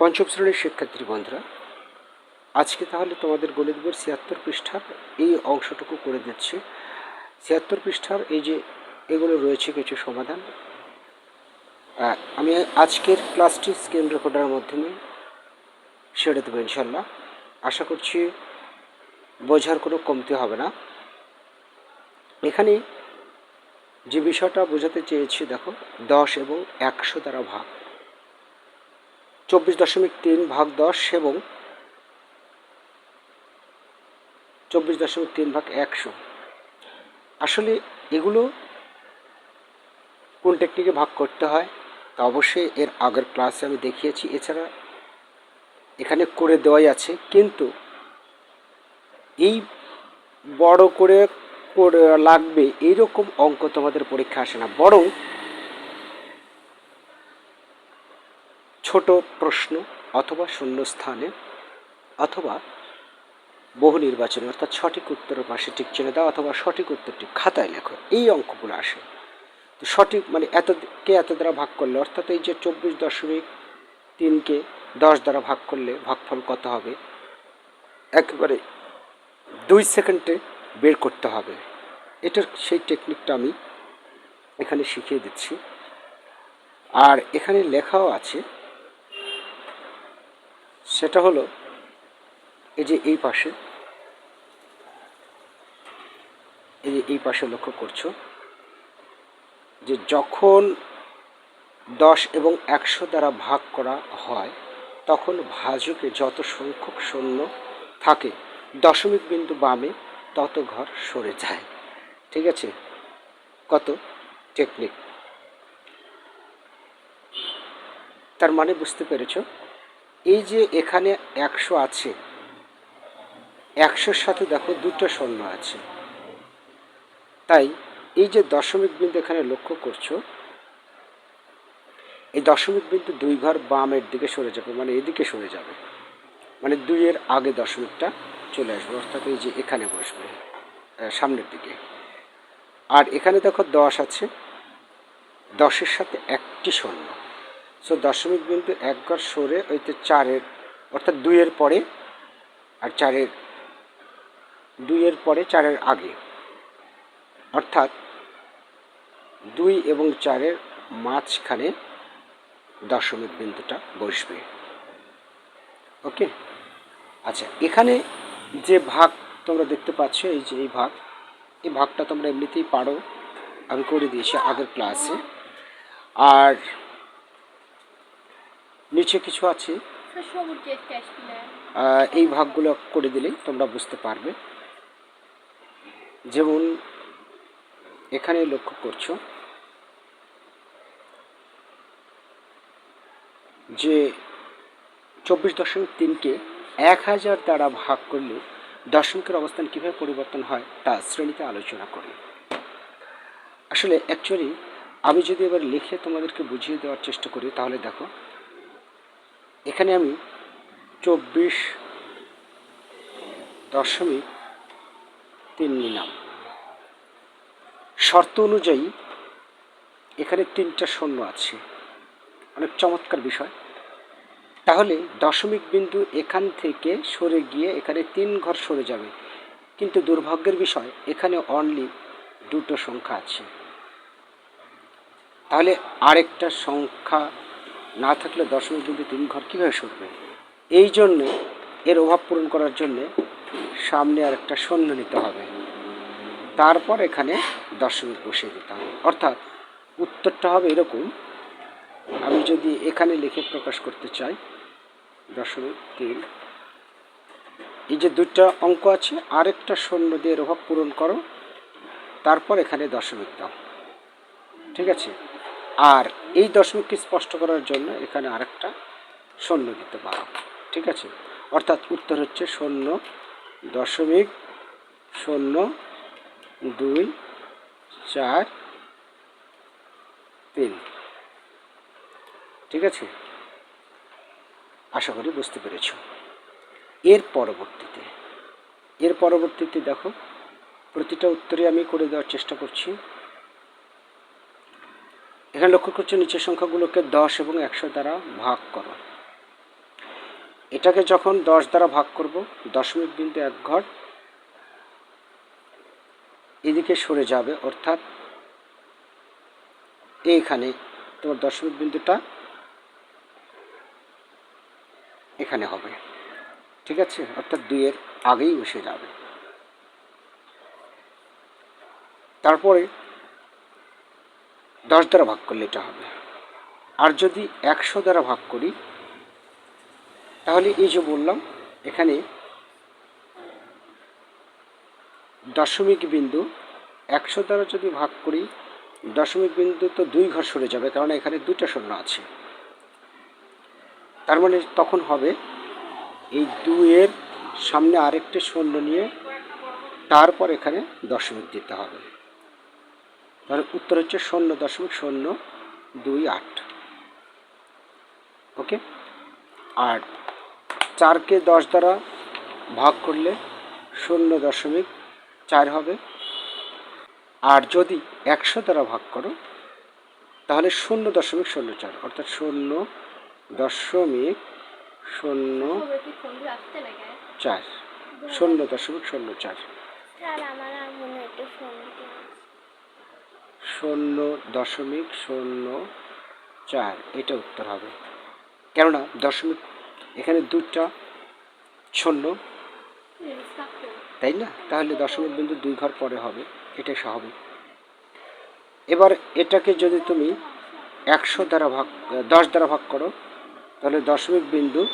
পঞ্চম শ্রেণির শিক্ষার্থী বন্ধুরা, আজকে তাহলে তোমাদের গণিত বইয়ের ছিয়াত্তর পৃষ্ঠার এই অংশটুকু করে দিচ্ছি। ছিয়াত্তর পৃষ্ঠার এই যে এগুলো রয়েছে কিছু সমাধান। আমি আজকের ক্লাসটি স্ক্রিন রেকর্ডারের মাধ্যমে ছেড়ে দেবো ইনশাল্লাহ আশা করছি বোঝার কোনো কমতি হবে না। এখানে যে বিষয়টা বোঝাতে চেয়েছি, দেখো, দশ এবং একশো দ্বারা ভাগ। চব্বিশ দশমিক তিন ভাগ দশ এবং চব্বিশ দশমিক তিন ভাগ একশো। আসলে এগুলো কোন টেকনিকে ভাগ করতে হয় তা অবশ্যই এর আগের ক্লাসে আমি দেখিয়েছি। এছাড়া এখানে করে দেওয়াই আছে। কিন্তু এই বড় করে লাগবে, এইরকম অঙ্ক তোমাদের পরীক্ষা আসে না। বরং ছোট প্রশ্ন অথবা শূন্যস্থানে অথবা বহু নির্বাচনে, অর্থাৎ সঠিক উত্তরের পাশে টিক চিনে দাও অথবা সঠিক উত্তরটি খাতায় লেখো। এই অঙ্কগুলো আসে। তো সঠিক মানে এত, কে এত দ্বারা ভাগ করলে? অর্থাৎ এই যে চব্বিশ দশমিক তিনকে দশ দ্বারা ভাগ করলে ভাগফল কত হবে? একেবারে দুই সেকেন্ডে বের করতে হবে। এটার সেই টেকনিকটা আমি এখানে শিখিয়ে দিচ্ছি। আর এখানে লেখাও আছে সেটা হলো এই যে এই পাশে, এই যে এই পাশে লক্ষ্য করছ যে যখন দশ এবং একশো দ্বারা ভাগ করা হয়, তখন ভাজকে যত সংখ্যক শূন্য থাকে, দশমিক বিন্দু বামে তত ঘর সরে যায়। ঠিক আছে? কত? টেকনিক। তার মানে বুঝতে পেরেছ? এই যে এখানে একশো আছে, একশোর সাথে দেখো দুটো শূন্য আছে। তাই এই যে দশমিক বিন্দু এখানে লক্ষ্য করছ, এই দশমিক বিন্দু দুই ঘর বামের দিকে সরে যাবে মানে এদিকে সরে যাবে। মানে দুইয়ের আগে দশমিকটা চলে আসবে, অর্থাৎ এই যে এখানে বসবে সামনের দিকে। আর এখানে দেখো দশ আছে, দশের সাথে একটি শূন্য সো দশমিক বিন্দু একবার সরে ওইতে চারের, অর্থাৎ দুইয়ের পরে আর চারের, দুইয়ের পরে চারের আগে। অর্থাৎ দুই এবং চারের মাঝখানে দশমিক বিন্দুটা বসবে। ওকে? আচ্ছা এখানে যে ভাগ তোমরা দেখতে পাচ্ছ, এই যে এই ভাগ, এই ভাগটা তোমরা এমনিতেই পারো। আমি করে দিয়েছি আগের ক্লাসে আর নিচে কিছু আছে? এই ভাগগুলো করে দিলেই তোমরা বুঝতে পারবে। যেমন এখানে লক্ষ্য করছ যে চব্বিশ দশমিক তিনকে এক হাজার দ্বারা ভাগ করলে দশমিকের অবস্থান কীভাবে পরিবর্তন হয় তা শ্রেণীতে আলোচনা করি। আসলে অ্যাকচুয়ালি আমি যদি এবার লিখে তোমাদেরকে বুঝিয়ে দেওয়ার চেষ্টা করি তাহলে দেখো এখানে আমি চব্বিশ দশমিক তিন নিলাম। শর্ত অনুযায়ী এখানে তিনটা শূন্য আছে। অনেক চমৎকার বিষয়। তাহলে দশমিক বিন্দু এখান থেকে সরে গিয়ে এখানে তিন ঘর সরে যাবে। কিন্তু দুর্ভাগ্যের বিষয়, এখানে অনলি দুটো সংখ্যা আছে। তাহলে আরেকটা সংখ্যা না থাকলে দশমিক বিন্দু তিন ঘর কীভাবে সরবে এই জন্যে, এর অভাব পূরণ করার জন্যে সামনে আরেকটা সৈন্য নিতে হবে। তারপর এখানে দশমিক বসিয়ে দিতে হবে। অর্থাৎ উত্তরটা হবে এরকম, আমি যদি এখানে লিখে প্রকাশ করতে চাই দশমিক তিন, এই যে দুইটা অঙ্ক আছে, আরেকটা শূন্য দিয়ে অভাব পূরণ করো, তারপর এখানে দশমিক দাও। ঠিক আছে? আর এই দশমিককে স্পষ্ট করার জন্য এখানে আরেকটা শূন্য দিতে পারো, ঠিক আছে? অর্থাৎ উত্তর হচ্ছে শূন্য দশমিক শূন্য দুই চার তিন, ঠিক আছে? আশা করি বুঝতে পেরেছ। এর পরবর্তীতে এর পরবর্তীতে দেখো, প্রতিটা উত্তরে আমি করে দেওয়ার চেষ্টা করছি। এখানে লক্ষ্য করছ, নিচের সংখ্যাগুলোকে দশ এবং একশো দ্বারা ভাগ করো। এটাকে যখন দশ দ্বারা ভাগ করব, দশমিক বিন্দু এক ঘর এদিকে সরে যাবে, অর্থাৎ এইখানে। তোমার দশমিক বিন্দুটা এখানে হবে। ঠিক আছে? অর্থাৎ দুইয়ের আগেই বসে যাবে। তারপরে দশ দ্বারা ভাগ করলে এটা হবে। আর যদি একশো দ্বারা ভাগ করি, তাহলে এই যে বললাম, এখানে দশমিক বিন্দু একশো দ্বারা যদি ভাগ করি, দশমিক বিন্দু তো দুই ঘর সরে যাবে কারণ এখানে দুইটা শূন্য আছে। তার মানে তখন হবে এই দুইয়ের সামনে আরেকটি শূন্য নিয়ে তারপর এখানে দশমিক দিতে হবে। তাহলে উত্তর হচ্ছে শূন্য দশমিক শূন্য দুই আট। ওকে? আর চারকে দশ দ্বারা ভাগ করলে শূন্য দশমিক চার হবে। আর যদি একশো দ্বারা ভাগ করো, তাহলে শূন্য দশমিক শূন্য চার, অর্থাৎ শূন্য দশমিক শূন্য চার। শূন্য দশমিক শূন্য চার স্যার আমার আর মনে হয় একটু ফোন শূন্য দশমিক শূন্য চার। এটা উত্তর হবে। কেননা দশমিক, এখানে দুটা শূন্য। তাই না? তাহলে দশমিক বিন্দু দুই ঘর পরে হবে। এটা স্বাভাবিক। এবার এটাকে যদি তুমি একশো দ্বারা ভাগ, দশ দ্বারা ভাগ করো, তাহলে দশমিক বিন্দু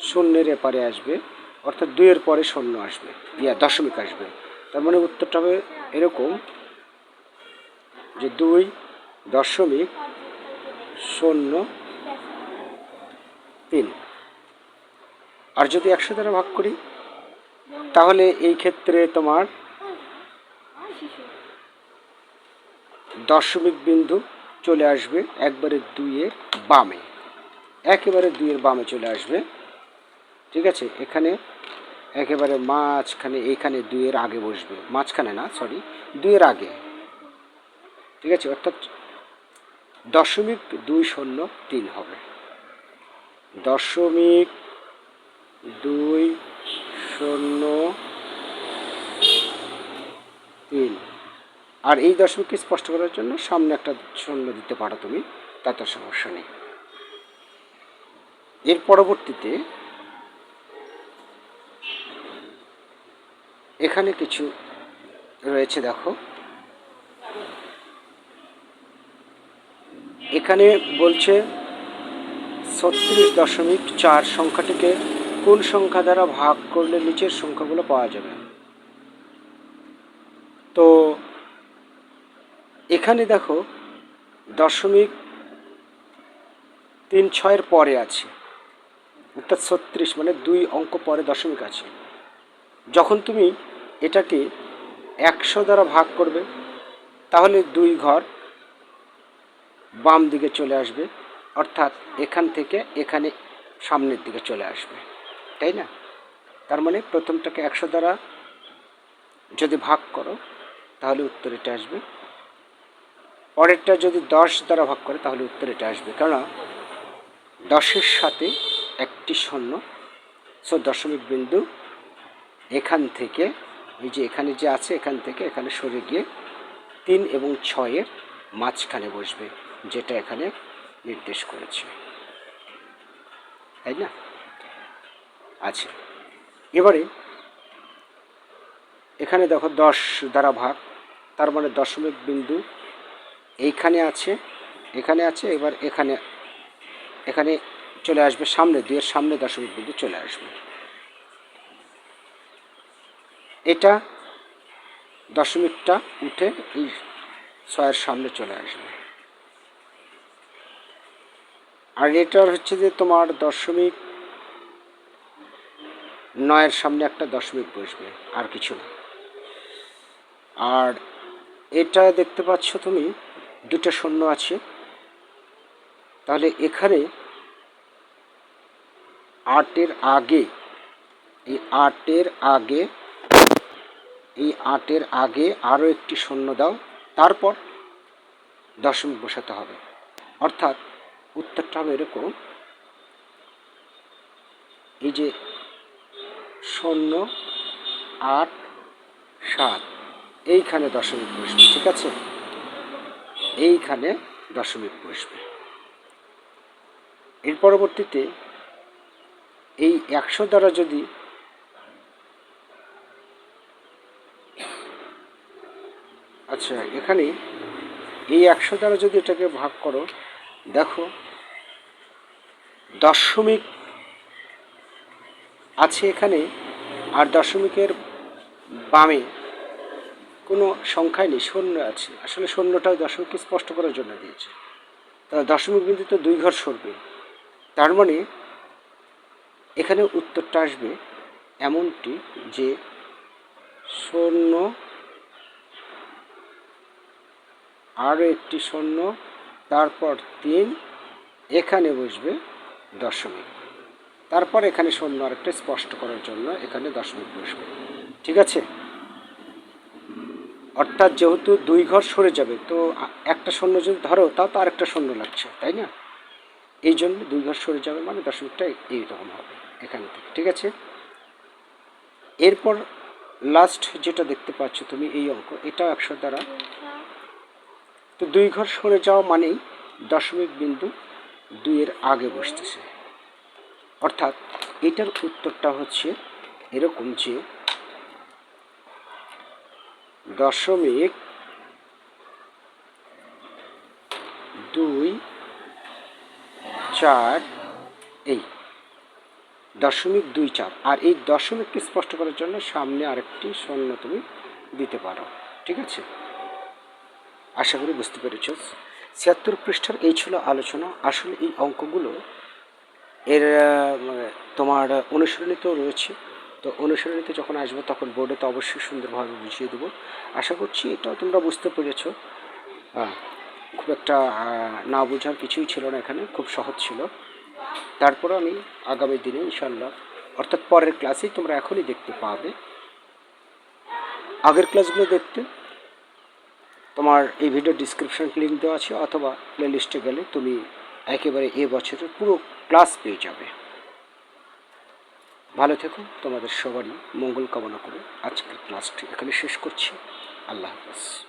শূন্যের এপারে আসবে। অর্থাৎ দুইয়ের পরে শূন্য আসবে। ইয়া, দশমিক আসবে। তার মানে উত্তরটা হবে এরকম। যে দুই দশমিক শূন্য তিন। আর যদি একশো দ্বারা ভাগ করি, তাহলে এই ক্ষেত্রে তোমার দশমিক বিন্দু চলে আসবে একবারে দুইয়ের বামে। একেবারে দুইয়ের বামে চলে আসবে। ঠিক আছে? এখানে একেবারে মাঝখানে, এইখানে দুইয়ের আগে বসবে। মাঝখানে না সরি দুইয়ের আগে। ঠিক আছে? অর্থাৎ দশমিক দুই শূন্য তিন হবে। দশমিক দুই শূন্য তিন। আর এই দশমিককে স্পষ্ট করার জন্য সামনে একটা শূন্য দিতে পারো তুমি, তাতে সমস্যা নেই। এর পরবর্তীতে এখানে কিছু রয়েছে, দেখো। এখানে বলছে ছত্রিশ দশমিক চার সংখ্যাটিকে কোন সংখ্যা দ্বারা ভাগ করলে নিচের সংখ্যাগুলো পাওয়া যাবে? তো এখানে দেখো দশমিক তিন ছয়ের পরে আছে। অর্থাৎ ছত্রিশ মানে দুই অঙ্ক পরে দশমিক আছে। যখন তুমি এটাকে একশো দ্বারা ভাগ করবে, তাহলে দুই ঘর বাম দিকে চলে আসবে, অর্থাৎ এখান থেকে এখানে সামনের দিকে চলে আসবে, তাই না? তার মানে প্রথমটাকে একশো দ্বারা যদি ভাগ করো, তাহলে উত্তর এটা আসবে। পরেরটা যদি দশ দ্বারা ভাগ করে, তাহলে উত্তর এটা আসবে। কেননা দশের সাথে একটি শূন্য, সো দশমিক বিন্দু এখান থেকে ওই যে এখানে যে আছে, এখান থেকে এখানে সরে গিয়ে তিন এবং ছয়ের মাঝখানে বসবে। যেটা এখানে নির্দেশ করেছে। তাই না? আচ্ছা। এবারে এখানে দেখো দশ দ্বারা ভাগ, তার মানে দশমিক বিন্দু এইখানে আছে, এখানে আছে, এবার এখানে এখানে চলে আসবে সামনে, দুইয়ের সামনে দশমিক বিন্দু চলে আসবে। এটা দশমিকটা উঠে এই ছয়ের সামনে চলে আসবে। আর হচ্ছে যে তোমার দশমিক নয়ের সামনে একটা দশমিক বসবে, আর কিছু না। আর এটা দেখতে পাচ্ছ তুমি, দুটো শূন্য আছে। তাহলে এখানে আটের আগে, এই আটের আগে, এই আটের আগে আরও একটি শূন্য দাও, তারপর দশমিক বসাতে হবে। অর্থাৎ উত্তরটা হবে এরকম। এই যে শূন্য, আট, সাত। এইখানে দশমিক বসবে, ঠিক আছে? এইখানে দশমিক বসবে। এর পরবর্তীতে এই একশো দ্বারা যদি আচ্ছা এখানে এই একশো দ্বারা যদি এটাকে ভাগ করো দেখো, দশমিক আছে এখানে আর দশমিকের বামে কোনো সংখ্যাই নেই, শূন্য আছে। আসলে শূন্যটা দশমিককে স্পষ্ট করার জন্য দিয়েছে। তা দশমিক বিন্দুতে দুই ঘর সরবে। তার মানে এখানে উত্তরটা আসবে এমনটি যে শূন্য আরও একটি শূন্য তারপর তিন, এখানে বসবে দশমিক। তারপর এখানে শূন্য আরেকটা স্পষ্ট করার জন্য এখানে দশমিক বসবে। ঠিক আছে? অর্থাৎ যেহেতু দুই ঘর সরে যাবে, তো একটা শূন্য যদি ধরো, তাও তো আরেকটা শূন্য লাগছে, তাই না? এই জন্য দুই ঘর সরে যাবে মানে দশমিকটা এইরকম হবে, এখান থেকে। ঠিক আছে? এরপর লাস্ট যেটা দেখতে পাচ্ছ তুমি এই অঙ্ক, এটা একশো দ্বারা তো দুই ঘর সরে যাওয়া মানেই দশমিক বিন্দু দুইয়ের আগে বসতেছে। অর্থাৎ এটার উত্তরটা হচ্ছে এরকম যে দশমিক দুই চার এই দশমিক দুই চার। আর এই দশমিককে স্পষ্ট করার জন্য সামনে আরেকটি শূন্য তুমি দিতে পারো। ঠিক আছে? আশা করি বুঝতে পেরেছ। ছিয়াত্তর পৃষ্ঠার এই ছিল আলোচনা। আসলে এই অঙ্কগুলো এর মানে তোমার অনুশীলনীতেও রয়েছে। তো অনুশীলনীতে যখন আসব তখন বোর্ডে তো অবশ্যই সুন্দরভাবে বুঝিয়ে দেবো। আশা করছি এটাও তোমরা বুঝতে পেরেছ। খুব একটা না বোঝার কিছুই ছিল না এখানে, খুব সহজ ছিল। তারপরে আমি আগামী দিনে ইনশাল্লাহ অর্থাৎ পরের ক্লাসেই তোমরা এখনই দেখতে পাবে। আগের ক্লাসগুলো দেখতে তোমার এই ভিডিও ডিসক্রিপশন লিঙ্ক দেওয়া আছে অথবা প্লেলিস্টে গেলে তুমি একেবারে এ বছরের পুরো ক্লাস পেয়ে যাবে। ভালো থেকো, তোমাদের সবারই মঙ্গল কামনা করে আজকের ক্লাসটি এখানে শেষ করছি। আল্লাহ হাফেজ।